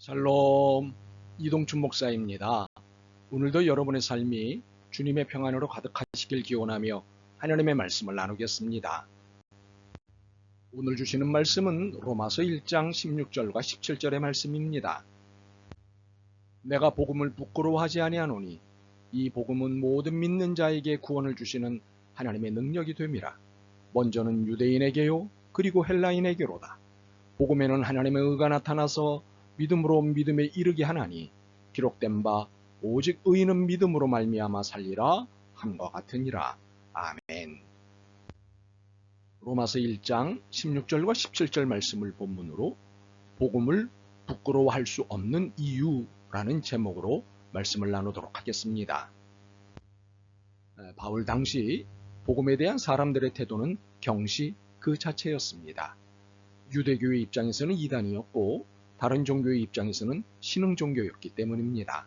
샬롬 이동춘 목사입니다. 오늘도 여러분의 삶이 주님의 평안으로 가득하시길 기원하며 하나님의 말씀을 나누겠습니다. 오늘 주시는 말씀은 로마서 1장 16절과 17절의 말씀입니다. 내가 복음을 부끄러워하지 아니하노니 이 복음은 모든 믿는 자에게 구원을 주시는 하나님의 능력이 됨이라. 먼저는 유대인에게요 그리고 헬라인에게로다. 복음에는 하나님의 의가 나타나서 믿음으로 믿음에 이르게 하나니 기록된 바 오직 의인은 믿음으로 말미암아 살리라 함과 같으니라. 아멘. 로마서 1장 16절과 17절 말씀을 본문으로 복음을 부끄러워할 수 없는 이유라는 제목으로 말씀을 나누도록 하겠습니다. 바울 당시 복음에 대한 사람들의 태도는 경시 그 자체였습니다. 유대교의 입장에서는 이단이었고 다른 종교의 입장에서는 신흥 종교였기 때문입니다.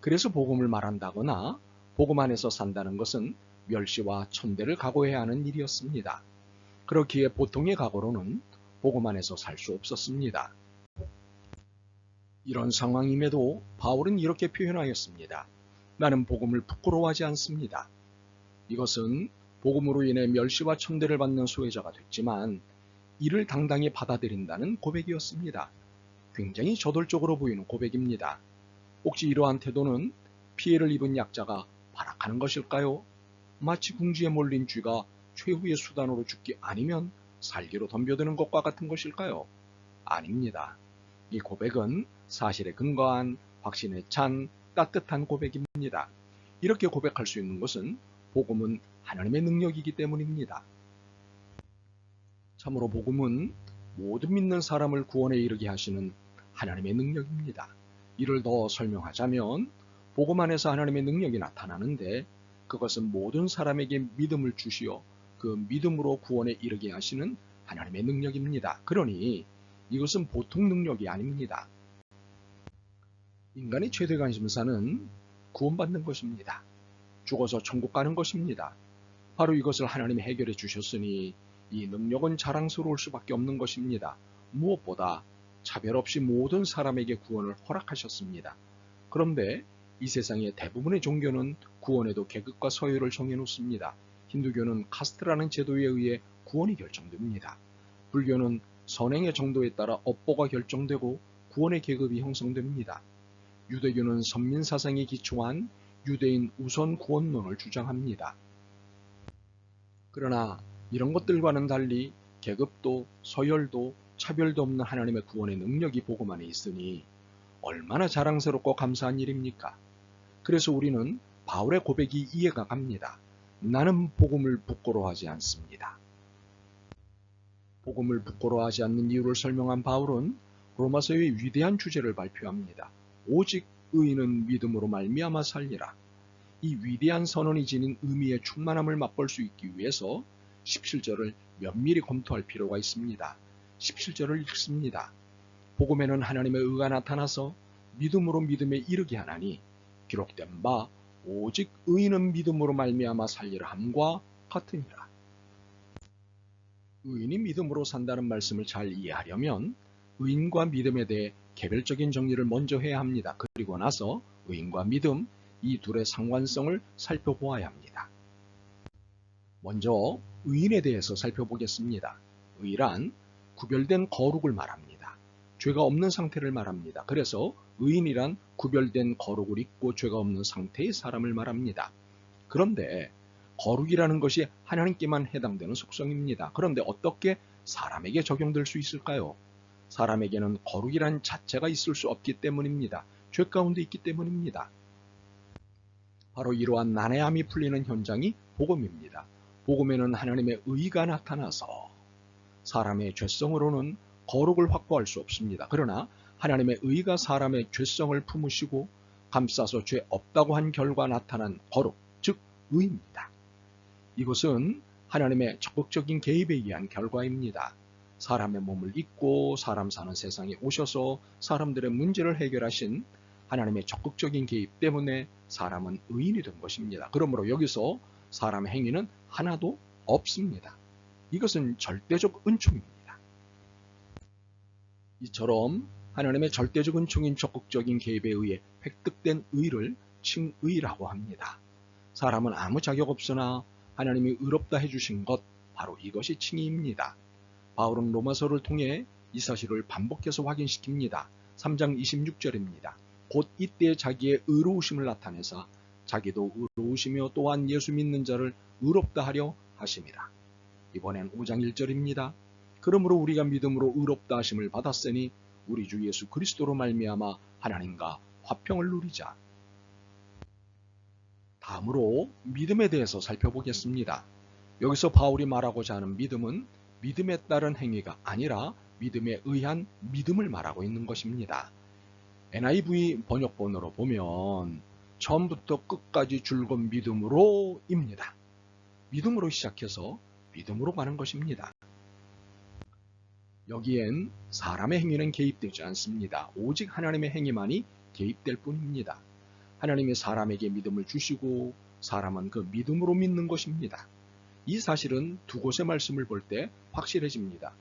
그래서 복음을 말한다거나 복음 안에서 산다는 것은 멸시와 천대를 각오해야 하는 일이었습니다. 그렇기에 보통의 각오로는 복음 안에서 살 수 없었습니다. 이런 상황임에도 바울은 이렇게 표현하였습니다. 나는 복음을 부끄러워하지 않습니다. 이것은 복음으로 인해 멸시와 천대를 받는 소외자가 됐지만 이를 당당히 받아들인다는 고백이었습니다. 굉장히 저돌적으로 보이는 고백입니다. 혹시 이러한 태도는 피해를 입은 약자가 발악하는 것일까요? 마치 궁지에 몰린 쥐가 최후의 수단으로 죽기 아니면 살기로 덤벼드는 것과 같은 것일까요? 아닙니다. 이 고백은 사실에 근거한 확신에 찬 따뜻한 고백입니다. 이렇게 고백할 수 있는 것은 복음은 하나님의 능력이기 때문입니다. 참으로 복음은 모든 믿는 사람을 구원에 이르게 하시는 하나님의 능력입니다. 이를 더 설명하자면 복음 안에서 하나님의 능력이 나타나는데 그것은 모든 사람에게 믿음을 주시어 그 믿음으로 구원에 이르게 하시는 하나님의 능력입니다. 그러니 이것은 보통 능력이 아닙니다. 인간의 최대 관심사는 구원받는 것입니다. 죽어서 천국 가는 것입니다. 바로 이것을 하나님이 해결해 주셨으니 이 능력은 자랑스러울 수밖에 없는 것입니다. 무엇보다 차별 없이 모든 사람에게 구원을 허락하셨습니다. 그런데 이 세상의 대부분의 종교는 구원에도 계급과 서열을 정해놓습니다. 힌두교는 카스트라는 제도에 의해 구원이 결정됩니다. 불교는 선행의 정도에 따라 업보가 결정되고 구원의 계급이 형성됩니다. 유대교는 선민 사상에 기초한 유대인 우선 구원론을 주장합니다. 그러나 이런 것들과는 달리 계급도 서열도 차별도 없는 하나님의 구원의 능력이 복음 안에 있으니 얼마나 자랑스럽고 감사한 일입니까? 그래서 우리는 바울의 고백이 이해가 갑니다. 나는 복음을 부끄러워하지 않습니다. 복음을 부끄러워하지 않는 이유를 설명한 바울은 로마서의 위대한 주제를 발표합니다. 오직 의인은 믿음으로 말미암아 살리라. 이 위대한 선언이 지닌 의미의 충만함을 맛볼 수 있기 위해서 17절을 면밀히 검토할 필요가 있습니다. 17절을 읽습니다. 복음에는 하나님의 의가 나타나서 믿음으로 믿음에 이르게 하나니 기록된 바 오직 의인은 믿음으로 말미암아 살리라 함과 같으니라. 의인이 믿음으로 산다는 말씀을 잘 이해하려면 의인과 믿음에 대해 개별적인 정리를 먼저 해야 합니다. 그리고 나서 의인과 믿음 이 둘의 상관성을 살펴보아야 합니다. 먼저 의인에 대해서 살펴보겠습니다. 의란 구별된 거룩을 말합니다. 죄가 없는 상태를 말합니다. 그래서 의인이란 구별된 거룩을 입고 죄가 없는 상태의 사람을 말합니다. 그런데 거룩이라는 것이 하나님께만 해당되는 속성입니다. 그런데 어떻게 사람에게 적용될 수 있을까요? 사람에게는 거룩이란 자체가 있을 수 없기 때문입니다. 죄 가운데 있기 때문입니다. 바로 이러한 난해함이 풀리는 현장이 복음입니다. 복음에는 하나님의 의가 나타나서 사람의 죄성으로는 거룩을 확보할 수 없습니다. 그러나 하나님의 의가 사람의 죄성을 품으시고 감싸서 죄 없다고 한 결과 나타난 거룩, 즉 의입니다. 이것은 하나님의 적극적인 개입에 의한 결과입니다. 사람의 몸을 입고 사람 사는 세상에 오셔서 사람들의 문제를 해결하신 하나님의 적극적인 개입 때문에 사람은 의인이 된 것입니다. 그러므로 여기서 사람 행위는 하나도 없습니다. 이것은 절대적 은총입니다. 이처럼 하나님의 절대적 은총인 적극적인 개입에 의해 획득된 의를 칭의라고 합니다. 사람은 아무 자격 없으나 하나님이 의롭다 해주신 것 바로 이것이 칭의입니다. 바울은 로마서를 통해 이 사실을 반복해서 확인시킵니다. 3장 26절입니다. 곧 이때 자기의 의로우심을 나타내사 자기도 의로우시며 또한 예수 믿는 자를 의롭다 하려 하심이라. 이번엔 5장 1절입니다. 그러므로 우리가 믿음으로 의롭다 하심을 받았으니 우리 주 예수 그리스도로 말미암아 하나님과 화평을 누리자. 다음으로 믿음에 대해서 살펴보겠습니다. 여기서 바울이 말하고자 하는 믿음은 믿음에 따른 행위가 아니라 믿음에 의한 믿음을 말하고 있는 것입니다. NIV 번역본으로 보면 처음부터 끝까지 줄곧 믿음으로입니다. 믿음으로 시작해서 믿음으로 가는 것입니다. 여기엔 사람의 행위는 개입되지 않습니다. 오직 하나님의 행위만이 개입될 뿐입니다. 하나님이 사람에게 믿음을 주시고 사람은 그 믿음으로 믿는 것입니다. 이 사실은 두 곳의 말씀을 볼 때 확실해집니다.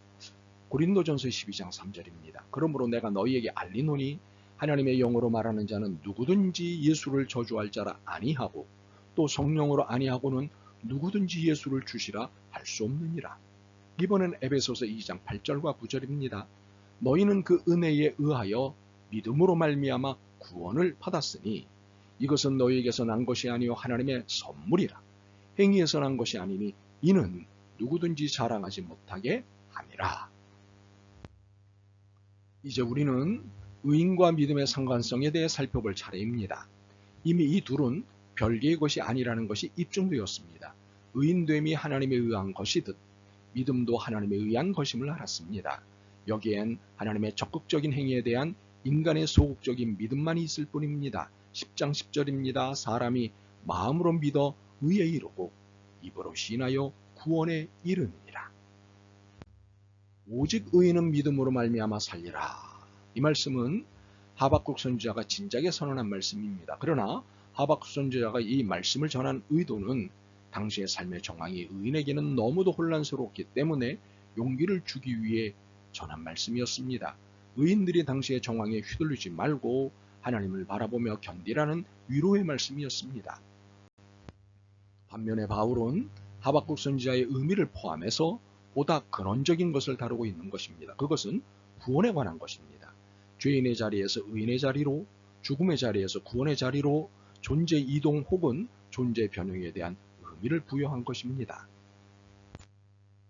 고린도전서 12장 3절입니다. 그러므로 내가 너희에게 알리노니 하나님의 영으로 말하는 자는 누구든지 예수를 저주할 자라 아니하고 또 성령으로 아니하고는 누구든지 예수를 주시라 할 수 없느니라. 이번엔 에베소서 2장 8절과 9절입니다. 너희는 그 은혜에 의하여 믿음으로 말미암아 구원을 받았으니 이것은 너희에게서 난 것이 아니요 하나님의 선물이라. 행위에서 난 것이 아니니 이는 누구든지 자랑하지 못하게 함이라. 이제 우리는 의인과 믿음의 상관성에 대해 살펴볼 차례입니다. 이미 이 둘은 별개의 것이 아니라는 것이 입증되었습니다. 의인됨이 하나님에 의한 것이듯 믿음도 하나님에 의한 것임을 알았습니다. 여기엔 하나님의 적극적인 행위에 대한 인간의 소극적인 믿음만이 있을 뿐입니다. 10장 10절입니다. 사람이 마음으로 믿어 의에 이르고 입으로 신하여 구원에 이르느니라. 오직 의인은 믿음으로 말미암아 살리라. 이 말씀은 하박국 선지자가 진작에 선언한 말씀입니다. 그러나 하박국 선지자가 이 말씀을 전한 의도는 당시의 삶의 정황이 의인에게는 너무도 혼란스러웠기 때문에 용기를 주기 위해 전한 말씀이었습니다. 의인들이 당시의 정황에 휘둘리지 말고 하나님을 바라보며 견디라는 위로의 말씀이었습니다. 반면에 바울은 하박국 선지자의 의미를 포함해서 보다 근원적인 것을 다루고 있는 것입니다. 그것은 구원에 관한 것입니다. 죄인의 자리에서 의인의 자리로, 죽음의 자리에서 구원의 자리로 존재 이동 혹은 존재 변형에 대한 의미를 부여한 것입니다.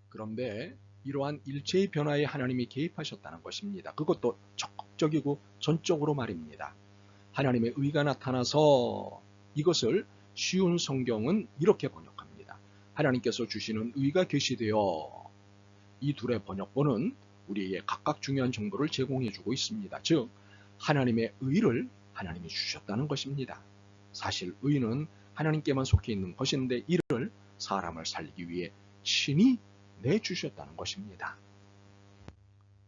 그런데 이러한 일체의 변화에 하나님이 개입하셨다는 것입니다. 그것도 적극적이고 전적으로 말입니다. 하나님의 의가 나타나서 이것을 쉬운 성경은 이렇게 번역합니다. 하나님께서 주시는 의가 계시되어 이 둘의 번역본은 우리에게 각각 중요한 정보를 제공해 주고 있습니다. 즉 하나님의 의를 하나님이 주셨다는 것입니다. 사실 의는 하나님께만 속해 있는 것인데 이를 사람을 살리기 위해 친히 내주셨다는 것입니다.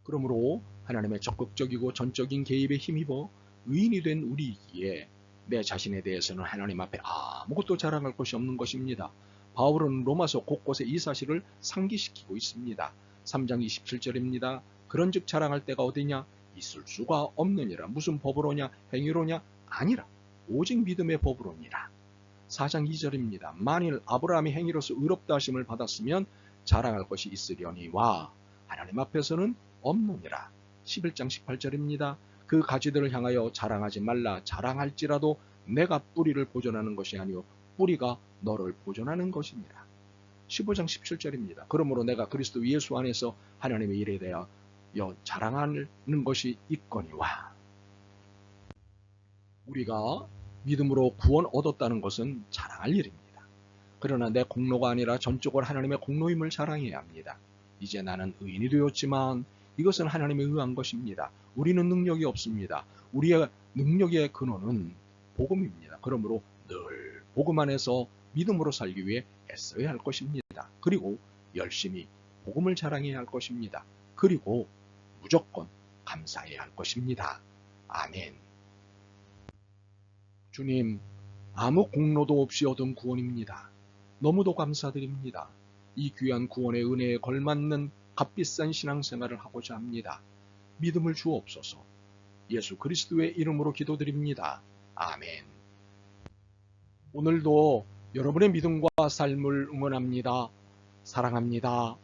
그러므로 하나님의 적극적이고 전적인 개입에 힘입어 의인이 된 우리이기에 내 자신에 대해서는 하나님 앞에 아무것도 자랑할 것이 없는 것입니다. 바울은 로마서 곳곳에 이 사실을 상기시키고 있습니다. 3장 27절입니다. 그런즉 자랑할 때가 어디냐? 있을 수가 없느니라. 무슨 법으로냐? 행위로냐? 아니라 오직 믿음의 법으로니라. 4장 2절입니다. 만일 아브라함이 행위로서 의롭다 하심을 받았으면 자랑할 것이 있으려니와 하나님 앞에서는 없느니라. 11장 18절입니다. 그 가지들을 향하여 자랑하지 말라. 자랑할지라도 내가 뿌리를 보존하는 것이 아니요 뿌리가 너를 보존하는 것이니라. 15장 17절입니다. 그러므로 내가 그리스도 예수 안에서 하나님의 일에 대하여 자랑하는 것이 있거니와 우리가 믿음으로 구원 얻었다는 것은 자랑할 일입니다. 그러나 내 공로가 아니라 전적으로 하나님의 공로임을 자랑해야 합니다. 이제 나는 의인이 되었지만 이것은 하나님의 의한 것입니다. 우리는 능력이 없습니다. 우리의 능력의 근원은 복음입니다. 그러므로 늘 복음 안에서 믿음으로 살기 위해 애써야 할 것입니다. 그리고 열심히 복음을 자랑해야 할 것입니다. 그리고 무조건 감사해야 할 것입니다. 아멘. 주님, 아무 공로도 없이 얻은 구원입니다. 너무도 감사드립니다. 이 귀한 구원의 은혜에 걸맞는 값비싼 신앙생활을 하고자 합니다. 믿음을 주옵소서. 예수 그리스도의 이름으로 기도드립니다. 아멘. 오늘도 여러분의 믿음과 삶을 응원합니다. 사랑합니다.